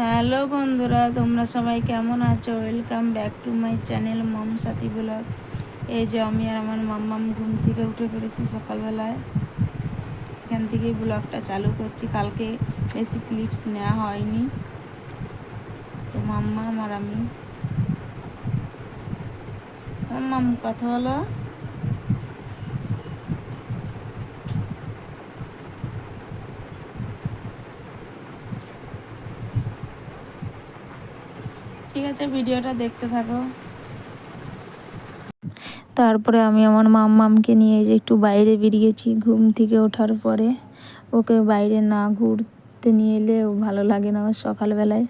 Hello বন্ধুরা, তোমরা সবাই কেমন আছো? Welcome back to my channel Mom Sathi blog এই যে আমি আর আমার মাম্মাম ঘুম থেকে উঠে পড়েছি সকালবেলায়। এখান থেকেই ব্লগটা চালু করছি। কালকে বেশি ক্লিপস নেওয়া হয়নি। তো মাম্মাম আর আমি। মাম্মাম, কথা বলো। ঠিক আছে, ভিডিওটা দেখতে থাকো। তারপরে আমি আমার মাম্মামকে নিয়ে যে একটু বাইরে বেরিয়েছি ঘুম থেকে ওঠার পরে। ওকে বাইরে না ঘুরতে নিয়ে এলে ও ভালো লাগে না ওর সকালবেলায়,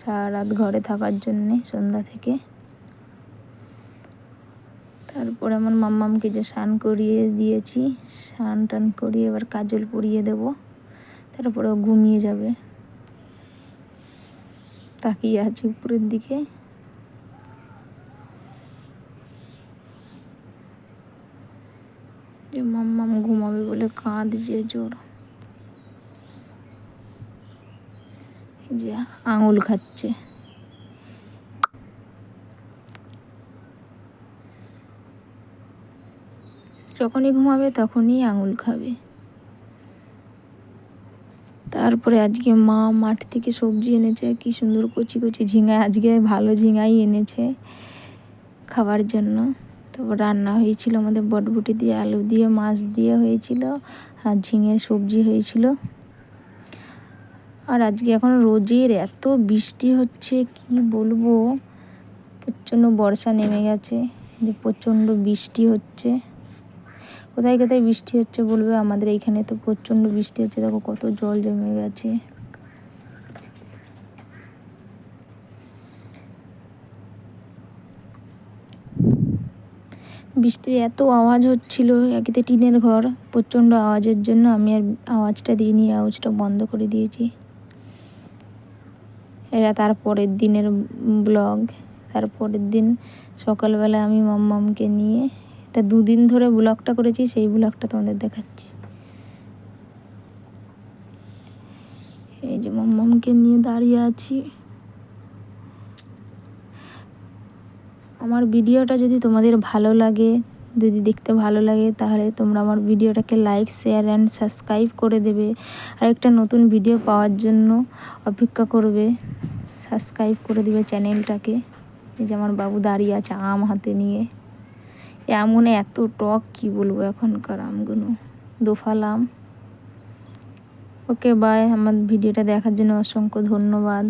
সারা রাত ঘরে থাকার জন্যে সন্ধ্যা থেকে। তারপরে আমার মাম্মামকে যে স্নান করিয়ে দিয়েছি, স্নান টান করিয়ে এবার কাজল পরিয়ে দেব। তারপরে ও ঘুমিয়ে যাবে। তাকিয়ে আছি উপরের দিকে। যে মাম্মাম ঘুমাবে বলে কাঁদছে জোর। যে আঙুল খাচ্ছে। যখনই ঘুমাবে তখনই আঙুল খাবে। তারপরে আজকে মা মাঠ থেকে সবজি এনেছে, কি সুন্দর কচি কচি ঝিঙা, আজকে ভালো ঝিঙাই এনেছে খাবার জন্য। তারপর রান্না হয়েছিল আমাদের বটবুটি দিয়ে, আলু দিয়ে, মাছ দিয়ে হয়েছিল আর ঝিঙে সবজি হয়েছিল। আর আজকে এখন রোজের এত বৃষ্টি হচ্ছে, কি বলব? প্রচণ্ড বর্ষা নেমে গেছে যে প্রচণ্ড বৃষ্টি হচ্ছে। কোথায় কোথায় বৃষ্টি হচ্ছে বলবে? আমাদের এইখানে তো প্রচণ্ড বৃষ্টি হচ্ছে। দেখো কত জল জমে গেছে। বৃষ্টির এত আওয়াজ হচ্ছিল, একেতে টিনের ঘর, প্রচণ্ড আওয়াজের জন্য আমি আর আওয়াজটা দিয়ে দিইনি, আওয়াজটা বন্ধ করে দিয়েছি। এরা তারপরের দিনের ব্লগ তারপরের দিন সকালবেলা আমি মাম্মামকে নিয়ে তা দুদিন ধরে ব্লগটা করেছি, সেই ব্লগটা তোমাদের দেখাচ্ছি। এই যে মাম্মামকে নিয়ে দাঁড়িয়ে আছি। আমার ভিডিওটা যদি তোমাদের ভালো লাগে, যদি দেখতে ভালো লাগে, তাহলে তোমরা আমার ভিডিওটাকে লাইক শেয়ার অ্যান্ড সাবস্ক্রাইব করে দেবে। আর একটা নতুন ভিডিও পাওয়ার জন্য অপেক্ষা করবে। সাবস্ক্রাইব করে দেবে চ্যানেলটাকে এই যে আমার বাবু দাঁড়িয়ে আছে আম হাতে নিয়ে। এমন এত টক, কি বলব এখনকার আমগুলো? দোফাল আম ওকে বাই আমার ভিডিওটা দেখার জন্য অসংখ্য ধন্যবাদ।